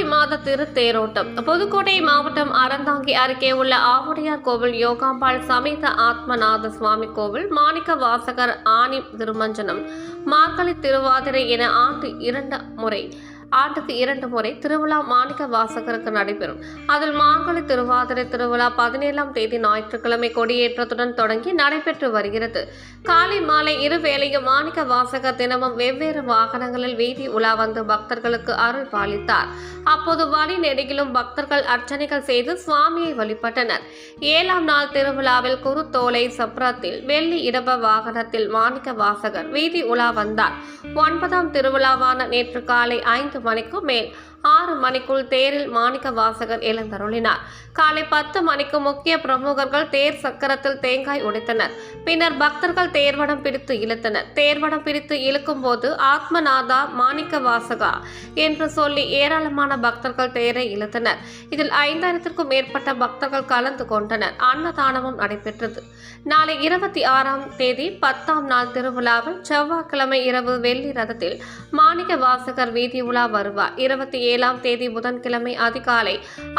மாத திரு தேரோட்டம். புதுக்கோட்டை மாவட்டம் அறந்தாங்கி அருகே உள்ள ஆவுடையார் கோவில் யோகாம்பாள் சமேத ஆத்மநாத சுவாமி கோவில் மாணிக்க வாசகர் ஆணி திருமஞ்சனம். மார்கழி திருவாதிரை என ஆண்டு இரண்டு முறை. ஆண்டுக்கு இரண்டு முறை திருவிழா மாணிக்க வாசகருக்கு நடைபெறும். அதில் மார்கழி திருவாதிரை திருவிழா பதினேழாம் தேதி ஞாயிற்றுக்கிழமை கொடியேற்றத்துடன் தொடங்கி நடைபெற்று வருகிறது. காலை மாலை இருவேளையும் மாணிக்க வாசகர் தினமும் வெவ்வேறு வாகனங்களில் வீதி உலா வந்து பக்தர்களுக்கு அருள் பாலித்தார். அப்போது வழி நெடுகிலும் பக்தர்கள் அர்ச்சனைகள் செய்து சுவாமியை வழிபட்டனர். ஏழாம் நாள் திருவிழாவில் குருத்தோலை சப்ரத்தில் வெள்ளி இடப வாகனத்தில் மாணிக்க வாசகர் வீதி உலா வந்தார். ஒன்பதாம் திருவிழாவான நேற்று காலை ஐந்து மணிக்கு மேல் ஆறு மணிக்குள் தேரில் மாணிக்க வாசகர் எழுந்தருளினார். காலை பத்து மணிக்கு முக்கிய பிரமுகர்கள் தேர் சக்கரத்தில் தேங்காய் உடைத்தனர். பின்னர் பக்தர்கள் தேர்வடம் பிடித்து இழுத்தனர். தேர்வடம் பிடித்து இழுக்கும் போது ஆத்மநாதா மாணிக்க வாசகா என்று சொல்லி ஏராளமான பக்தர்கள் தேரை இழுத்தனர். இதில் ஐந்தாயிரத்திற்கும் மேற்பட்ட பக்தர்கள் கலந்து கொண்டனர். அன்னதானமும் நடைபெற்றது. நாளை இருபத்தி ஆறாம் தேதி பத்தாம் நாள் திருவிழாவில் செவ்வாய்க்கிழமை இரவு வெள்ளி ரதத்தில் மாணிக்க வாசகர் வீதி உலா வருவார். இருபத்தி ஏழாம் தேதி புதன்கிழமை அதிகாலை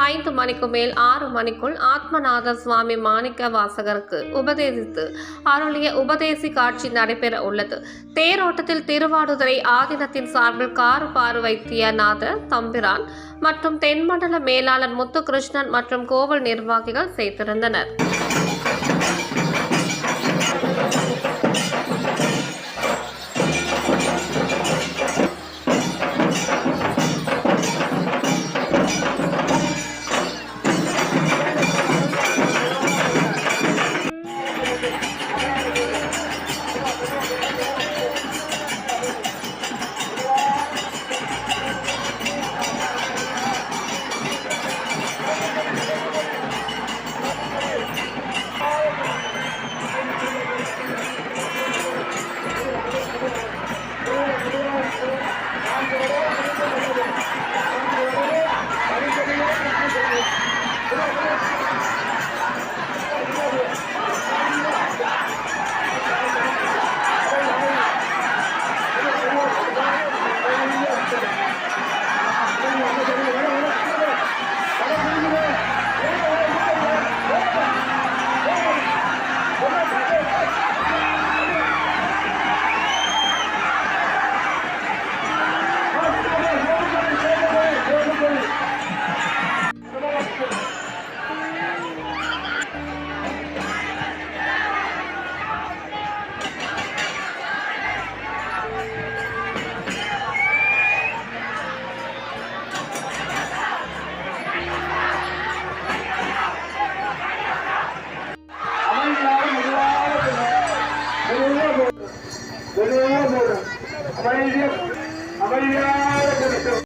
ஐந்து மணிக்கு மேல் ஆறு மணிக்குள் ஆத்மநாத சுவாமி மாணிக்க வாசகருக்கு உபதேசித்து அருளிய உபதேசி காட்சி நடைபெற உள்ளது. தேரோட்டத்தில் திருவாடுதுறை ஆதீனத்தின் சார்பில் கார் பாரு தம்பிரான் மற்றும் தென்மண்டல மேலாளர் முத்துகிருஷ்ணன் மற்றும் கோவில் நிர்வாகிகள் செய்திருந்தனர்